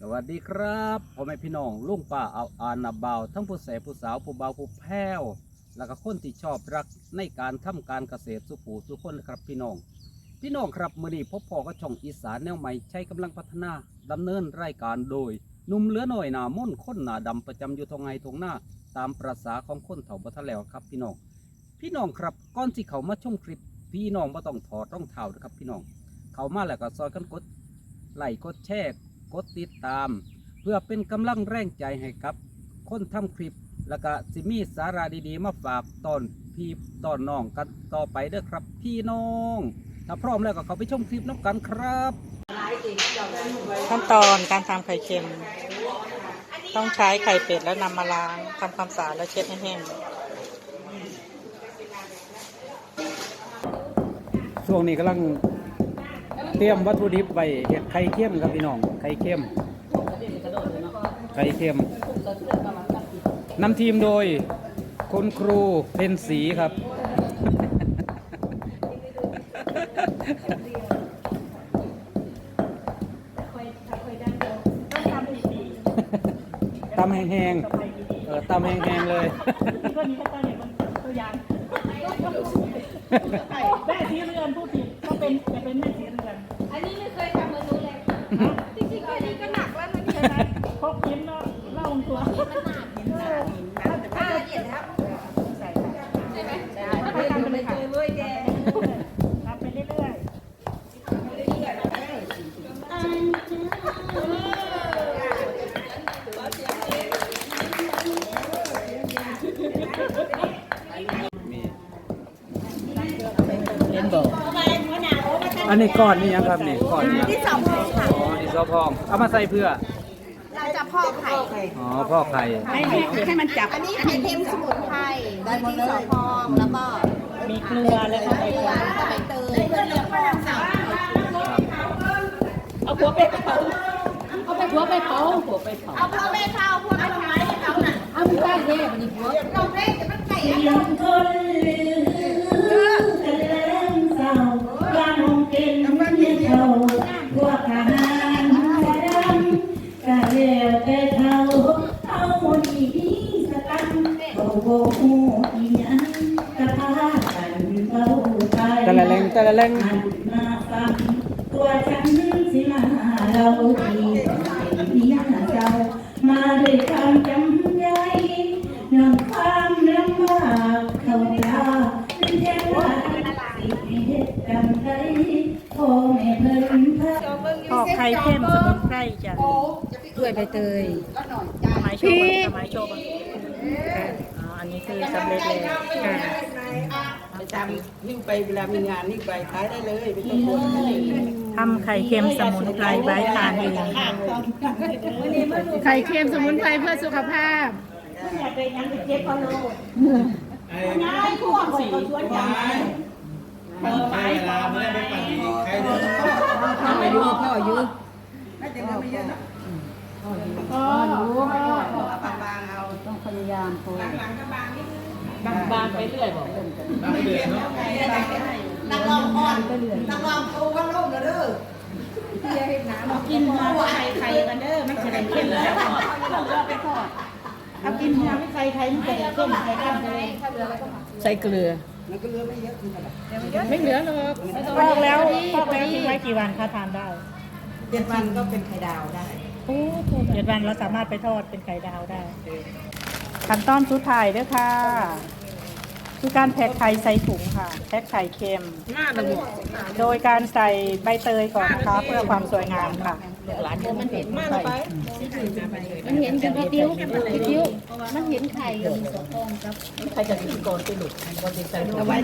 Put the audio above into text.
สวัสดีครับพ่อแม่พี่น้องลุงป้าเอาอานาบาวทั้งผู้แสผู้สาวผู้เบาผู้แพ้วแล้วก็คนที่ชอบรักในการทำการเกษตรสุผูสุคนครับพี่น้อง พี่น้องครับมือนี้พบพ่อก็ช่องอีสานแนวใหม่ใช้กำลังพัฒนาดำเนินรายการโดยนุ่มเหลือหน่อยหนาม่นค้นหนาดำประจำอยู่ทงไงทงหน้า ตามประษาของคนเถ่าบัทแล้วครับพี่น้อง พี่น้องครับก่อนที่เขามาชมคลิป พี่น้องไม่ต้องถอดรองเท้านะครับพี่น้อง เขามาแล้วก็ซอยกันกดไลค์กดแชร์ ดติดตาม เพื่อเป็นกำลังแรงใจให้กับ คนทำคลิป แล้วก็สิมีสาระดีๆ มาฝากตอนพี่ตอนน้องกันต่อไปเด้อครับพี่น้อง ถ้าพร้อมแล้วก็เขาไปชมคลิปน้ำกันครับขั้นตอนการทำไข่เค็ม ต้องใช้ไข่เป็ดแล้วนำมาล้างทำความสะอาดและเช็ดให้แห้งช่วงนี้กำลัง เตรียมวัตถุดิบไว้เห็ดไข่เค็มครับพี่น้องไข่เค็มไข่เค็มนำทีมโดยคุณครูเป็นสีครับ ตำแห้งๆเออตำแห้งๆเลยแม่สีเรือนผู้ผิดก็เป็นจะเป็นแม่สีเรือน พกยิ้มเนาะเล่าตัวมันหนักหนักถ้าละเอียดครับใช่ไหมใช่ไปทำไปเลยค่ะเว้ยแกทำไปเรื่อยมีๆเล่นบอกอันนี้ก้อนนี่ยังครับนี่ก้อนนี่ยังที่สองพองค่ะอ๋อดินสอพอง เอามาใส่เพื่อ เราจะพอกไข่อ๋อพ่อไข่ให้ให้ให้มันจับอันนี้ไข่เค็มสมุนไพรมีที่สองพองแล้วก็มีเกลือแล้วก็ใบเกลืเตอยแล้วก็ใบเตยเพื่อเลี้ยงฝรั่งเศสเอาหัวไปเผาเอาไปหัวไปเผาหัวไปเผาเอาพ่อแม่ข้าวพวกเอาทำไมให้เขาน่ะเอาไม่ได้เด้มันหัวเราเล่นแต่มันไก่อะยังคน เลี้ยวแต่เท่าเอาดีสตังโอ้โหอีหยังกะพากันเฝ้าไปแต่ละแรงแต่ละแรงหันมาฟังตัวฉันสิมาเราดีเป็นเมียเจ้ามาด้วยความจำใจนอนความลำบากเขายาเป็นแค่ว่าสิเหตุกรรมใดพ่อแม่เพิ่น ปอกไข่เข้มสมุนไพรจ้ะด้วยใบเตยไม้โชว์บ้างไม้โชว์บ้างอันนี้คือสำเร็จแล้วค่ะประจำยิ่งไปเวลามีงานนี่ไปขายได้เลยไม่ต้องกลัวทำไข่เค็มสมุนไพรไว้ทานเองไข่เค็มสมุนไพรเพื่อสุขภาพบา งไปเรื่อยบอกนักลองอ่อนนักลองโตว่าโลกเด้อกินหัวไข่ไข่กันเด้อมันจะได้เข้มแล้วเอากินหัวไม่ไข่ไข่มันจะได้เข้มไข่กันเลยใส่เกลือ มันก็เหลือไม่เยอะคือแบบไม่เหลือหรอกปอกแล้วปอกแล้วทิ้งไว้กี่วันคะทานได้เจ็ดวันก็เป็นไข่ดาวได้เจ็ดวันเราสามารถไปทอดเป็นไข่ดาวได้ขั้นตอนสุดท้ายด้วยค่ะคือการแพ็คไข่ใส่ถุงค่ะ แพ็คไข่เค็ม โดยการใส่ใบเตยก่อนนะคะ เพื่อความสวยงามค่ะมันเห็นมากไป มันเห็นกันพี่ติ้วพี่ติ้วมันเห็นไข่อยู่สองฟองครับ ใครจะกินก่อนไปหลุดก็จะใส่เอาไว้